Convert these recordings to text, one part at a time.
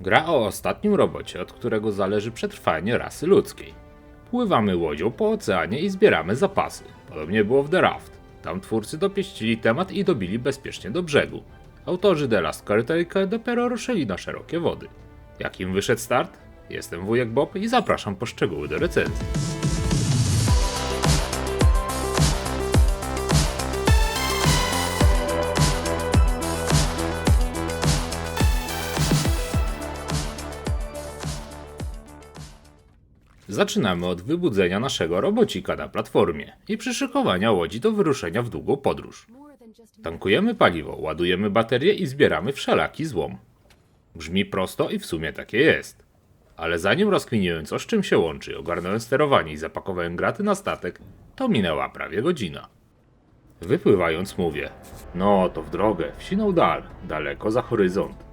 Gra o ostatnim robocie, od którego zależy przetrwanie rasy ludzkiej. Pływamy łodzią po oceanie i zbieramy zapasy. Podobnie było w The Raft. Tam twórcy dopieścili temat i dobili bezpiecznie do brzegu. Autorzy The Last Caretaker dopiero ruszyli na szerokie wody. Jakim wyszedł start? Jestem wujek Bob i zapraszam po szczegóły do recenzji. Zaczynamy od wybudzenia naszego robocika na platformie i przyszykowania łodzi do wyruszenia w długą podróż. Tankujemy paliwo, ładujemy baterie i zbieramy wszelaki złom. Brzmi prosto i w sumie takie jest. Ale zanim rozkminiłem co z czym się łączy, ogarnąłem sterowanie i zapakowałem graty na statek, to minęła prawie godzina. Wypływając mówię, no to w drogę, w siną dal, daleko za horyzont.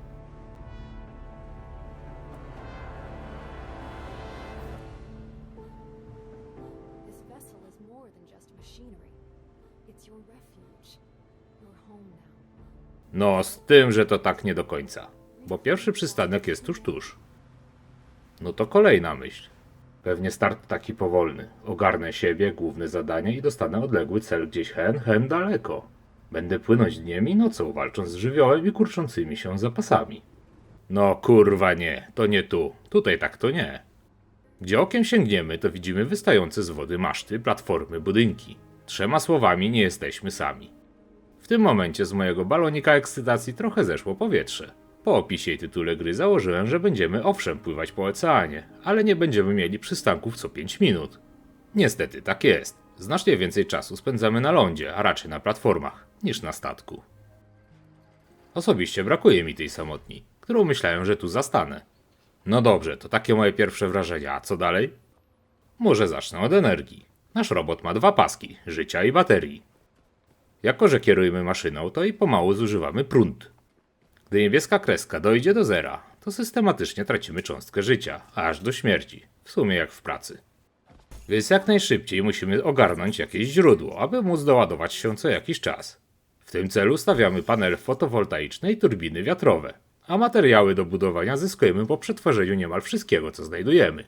No, z tym, że to tak nie do końca. Bo pierwszy przystanek jest tuż tuż. No to kolejna myśl. Pewnie start taki powolny. Ogarnę siebie, główne zadanie i dostanę odległy cel gdzieś hen, hen daleko. Będę płynąć dniem i nocą, walcząc z żywiołem i kurczącymi się zapasami. No kurwa nie, to nie tu. Tutaj tak to nie. Gdzie okiem sięgniemy, to widzimy wystające z wody maszty, platformy, budynki. Trzema słowami nie jesteśmy sami. W tym momencie z mojego balonika ekscytacji trochę zeszło powietrze. Po opisie i tytule gry założyłem, że będziemy owszem pływać po oceanie, ale nie będziemy mieli przystanków co 5 minut. Niestety tak jest. Znacznie więcej czasu spędzamy na lądzie, a raczej na platformach, niż na statku. Osobiście brakuje mi tej samotni, którą myślałem, że tu zastanę. No dobrze, to takie moje pierwsze wrażenia, a co dalej? Może zacznę od energii. Nasz robot ma dwa paski, życia i baterii. Jako, że kierujemy maszyną, to i pomału zużywamy prąd. Gdy niebieska kreska dojdzie do zera, to systematycznie tracimy cząstkę życia, aż do śmierci, w sumie jak w pracy. Więc jak najszybciej musimy ogarnąć jakieś źródło, aby móc doładować się co jakiś czas. W tym celu stawiamy panele fotowoltaiczne i turbiny wiatrowe, a materiały do budowania zyskujemy po przetworzeniu niemal wszystkiego, co znajdujemy.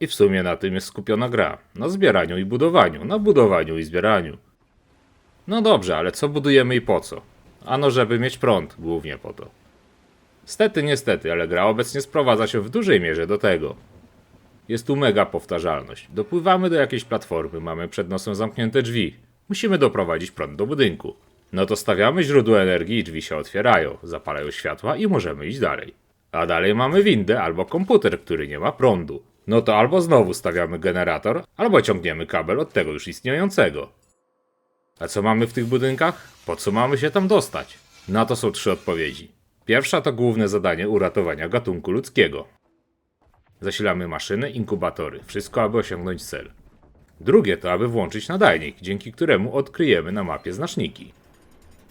I w sumie na tym jest skupiona gra, na zbieraniu i budowaniu, na budowaniu i zbieraniu. No dobrze, ale co budujemy i po co? Ano, żeby mieć prąd, głównie po to. Stety, niestety, ale gra obecnie sprowadza się w dużej mierze do tego. Jest tu mega powtarzalność. Dopływamy do jakiejś platformy, mamy przed nosem zamknięte drzwi. Musimy doprowadzić prąd do budynku. No to stawiamy źródło energii i drzwi się otwierają, zapalają światła i możemy iść dalej. A dalej mamy windę albo komputer, który nie ma prądu. No to albo znowu stawiamy generator, albo ciągniemy kabel od tego już istniejącego. A co mamy w tych budynkach? Po co mamy się tam dostać? Na to są trzy odpowiedzi. Pierwsza to główne zadanie uratowania gatunku ludzkiego. Zasilamy maszyny, inkubatory, wszystko aby osiągnąć cel. Drugie to aby włączyć nadajnik, dzięki któremu odkryjemy na mapie znaczniki.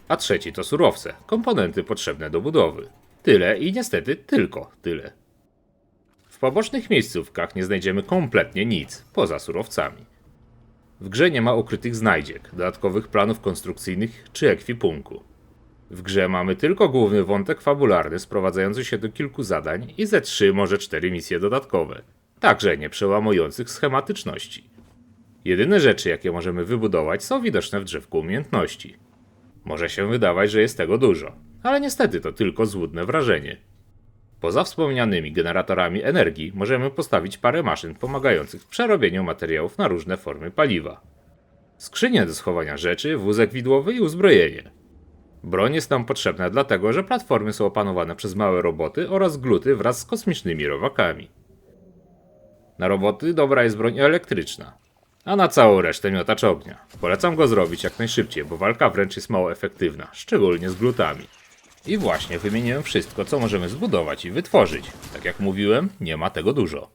A trzeci to surowce, komponenty potrzebne do budowy. Tyle i niestety tylko tyle. W pobocznych miejscówkach nie znajdziemy kompletnie nic, poza surowcami. W grze nie ma ukrytych znajdziek, dodatkowych planów konstrukcyjnych czy ekwipunku. W grze mamy tylko główny wątek fabularny sprowadzający się do kilku zadań i ze trzy, może cztery misje dodatkowe, także nie przełamujących schematyczności. Jedyne rzeczy, jakie możemy wybudować, są widoczne w drzewku umiejętności. Może się wydawać, że jest tego dużo, ale niestety to tylko złudne wrażenie. Poza wspomnianymi generatorami energii możemy postawić parę maszyn pomagających w przerobieniu materiałów na różne formy paliwa. Skrzynię do schowania rzeczy, wózek widłowy i uzbrojenie. Broń jest nam potrzebna dlatego, że platformy są opanowane przez małe roboty oraz gluty wraz z kosmicznymi robakami. Na roboty dobra jest broń elektryczna, a na całą resztę miotacz ognia. Polecam go zrobić jak najszybciej, bo walka wręcz jest mało efektywna, szczególnie z glutami. I właśnie wymieniłem wszystko, co możemy zbudować i wytworzyć. Tak jak mówiłem, nie ma tego dużo.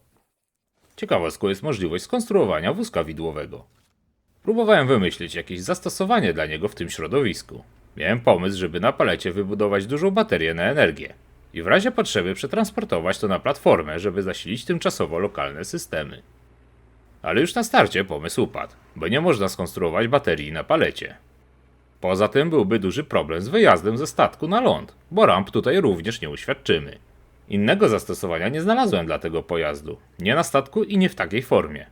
Ciekawostką jest możliwość skonstruowania wózka widłowego. Próbowałem wymyślić jakieś zastosowanie dla niego w tym środowisku. Miałem pomysł, żeby na palecie wybudować dużą baterię na energię i w razie potrzeby przetransportować to na platformę, żeby zasilić tymczasowo lokalne systemy. Ale już na starcie pomysł upadł, bo nie można skonstruować baterii na palecie. Poza tym byłby duży problem z wyjazdem ze statku na ląd, bo ramp tutaj również nie uświadczymy. Innego zastosowania nie znalazłem dla tego pojazdu. Nie na statku i nie w takiej formie.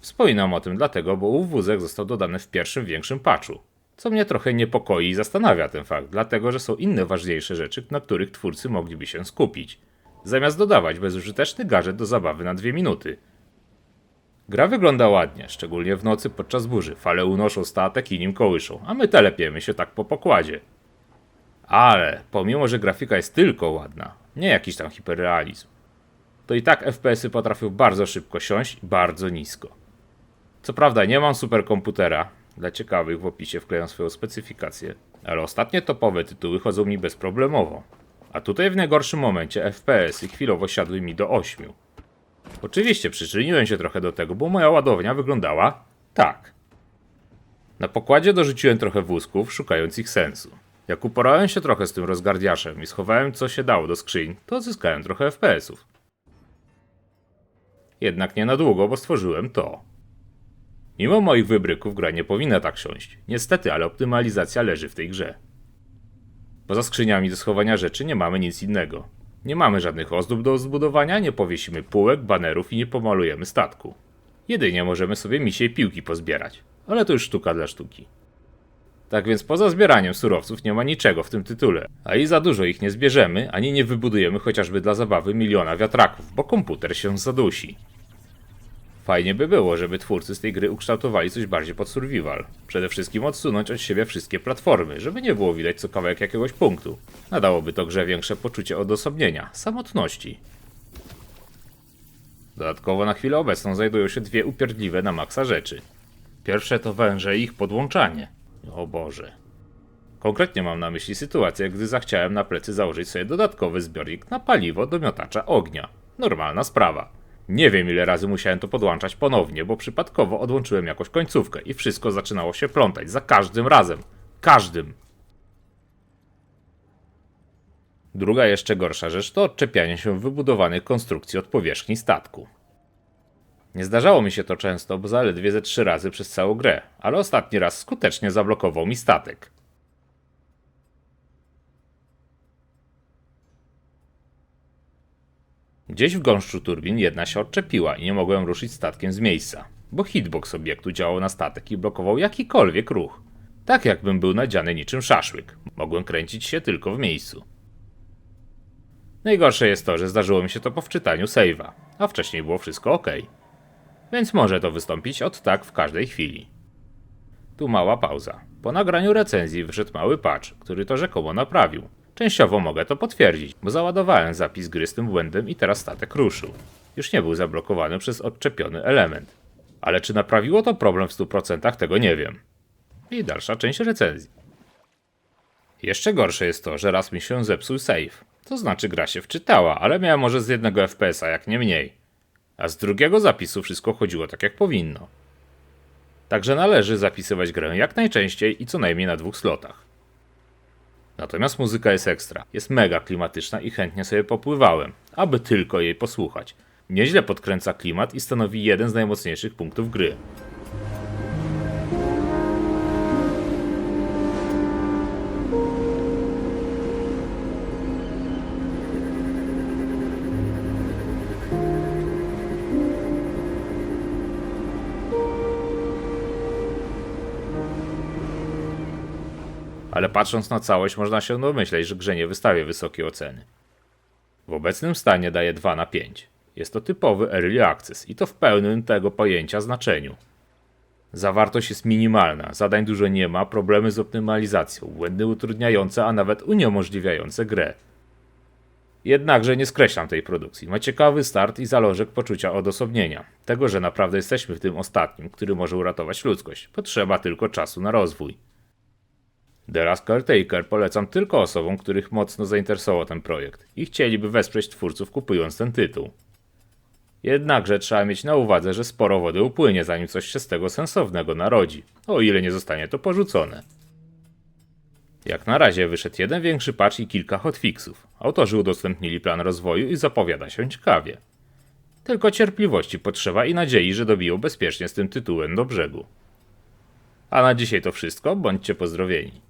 Wspominam o tym dlatego, bo ów wózek został dodany w pierwszym większym patchu. Co mnie trochę niepokoi i zastanawia ten fakt, dlatego że są inne ważniejsze rzeczy, na których twórcy mogliby się skupić. Zamiast dodawać bezużyteczny gadżet do zabawy na dwie minuty. Gra wygląda ładnie, szczególnie w nocy podczas burzy. Fale unoszą statek i nim kołyszą, a my telepiemy się tak po pokładzie. Ale pomimo, że grafika jest tylko ładna, nie jakiś tam hiperrealizm, to i tak FPS-y potrafią bardzo szybko siąść i bardzo nisko. Co prawda nie mam superkomputera, dla ciekawych w opisie wklejam swoją specyfikację, ale ostatnie topowe tytuły chodzą mi bezproblemowo. A tutaj w najgorszym momencie FPS-y chwilowo siadły mi do 8. Oczywiście przyczyniłem się trochę do tego, bo moja ładownia wyglądała tak. Na pokładzie dorzuciłem trochę wózków, szukając ich sensu. Jak uporałem się trochę z tym rozgardiaszem i schowałem co się dało do skrzyń, to odzyskałem trochę FPS-ów. Jednak nie na długo, bo stworzyłem to. Mimo moich wybryków gra nie powinna tak siąść. Niestety, ale optymalizacja leży w tej grze. Poza skrzyniami do schowania rzeczy nie mamy nic innego. Nie mamy żadnych ozdób do zbudowania, nie powiesimy półek, banerów i nie pomalujemy statku. Jedynie możemy sobie misiej piłki pozbierać, ale to już sztuka dla sztuki. Tak więc poza zbieraniem surowców nie ma niczego w tym tytule, a i za dużo ich nie zbierzemy, ani nie wybudujemy chociażby dla zabawy miliona wiatraków, bo komputer się zadusi. Fajnie by było, żeby twórcy z tej gry ukształtowali coś bardziej pod survival. Przede wszystkim odsunąć od siebie wszystkie platformy, żeby nie było widać co kawałek jakiegoś punktu. Nadałoby to grze większe poczucie odosobnienia, samotności. Dodatkowo na chwilę obecną znajdują się dwie upierdliwe na maksa rzeczy. Pierwsze to węże i ich podłączanie. O Boże. Konkretnie mam na myśli sytuację, gdy zachciałem na plecy założyć sobie dodatkowy zbiornik na paliwo do miotacza ognia. Normalna sprawa. Nie wiem ile razy musiałem to podłączać ponownie, bo przypadkowo odłączyłem jakąś końcówkę i wszystko zaczynało się plątać za każdym razem. Każdym. Druga jeszcze gorsza rzecz to odczepianie się wybudowanych konstrukcji od powierzchni statku. Nie zdarzało mi się to często, bo zaledwie ze trzy razy przez całą grę, ale ostatni raz skutecznie zablokował mi statek. Gdzieś w gąszczu turbin jedna się odczepiła i nie mogłem ruszyć statkiem z miejsca, bo hitbox obiektu działał na statek i blokował jakikolwiek ruch. Tak jakbym był nadziany niczym szaszłyk. Mogłem kręcić się tylko w miejscu. Najgorsze jest to, że zdarzyło mi się to po wczytaniu save'a, a wcześniej było wszystko ok. Więc może to wystąpić od tak w każdej chwili. Tu mała pauza. Po nagraniu recenzji wyszedł mały patch, który to rzekomo naprawił. Częściowo mogę to potwierdzić, bo załadowałem zapis gry z tym błędem i teraz statek ruszył. Już nie był zablokowany przez odczepiony element. Ale czy naprawiło to problem w 100% tego nie wiem. I dalsza część recenzji. Jeszcze gorsze jest to, że raz mi się zepsuł save. To znaczy gra się wczytała, ale miała może z jednego FPS-a jak nie mniej. A z drugiego zapisu wszystko chodziło tak jak powinno. Także należy zapisywać grę jak najczęściej i co najmniej na dwóch slotach. Natomiast muzyka jest ekstra. Jest mega klimatyczna i chętnie sobie popływałem, aby tylko jej posłuchać. Nieźle podkręca klimat i stanowi jeden z najmocniejszych punktów gry. Ale patrząc na całość można się domyśleć, że grze nie wystawię wysokiej oceny. W obecnym stanie daję 2 na 5. Jest to typowy early access i to w pełnym tego pojęcia znaczeniu. Zawartość jest minimalna, zadań dużo nie ma, problemy z optymalizacją, błędy utrudniające, a nawet uniemożliwiające grę. Jednakże nie skreślam tej produkcji. Ma ciekawy start i zalążek poczucia odosobnienia. Tego, że naprawdę jesteśmy w tym ostatnim, który może uratować ludzkość. Potrzeba tylko czasu na rozwój. The Last Caretaker polecam tylko osobom, których mocno zainteresował ten projekt i chcieliby wesprzeć twórców kupując ten tytuł. Jednakże trzeba mieć na uwadze, że sporo wody upłynie zanim coś się z tego sensownego narodzi, o ile nie zostanie to porzucone. Jak na razie wyszedł jeden większy patch i kilka hotfixów. Autorzy udostępnili plan rozwoju i zapowiada się ciekawie. Tylko cierpliwości potrzeba i nadziei, że dobiją bezpiecznie z tym tytułem do brzegu. A na dzisiaj to wszystko, bądźcie pozdrowieni.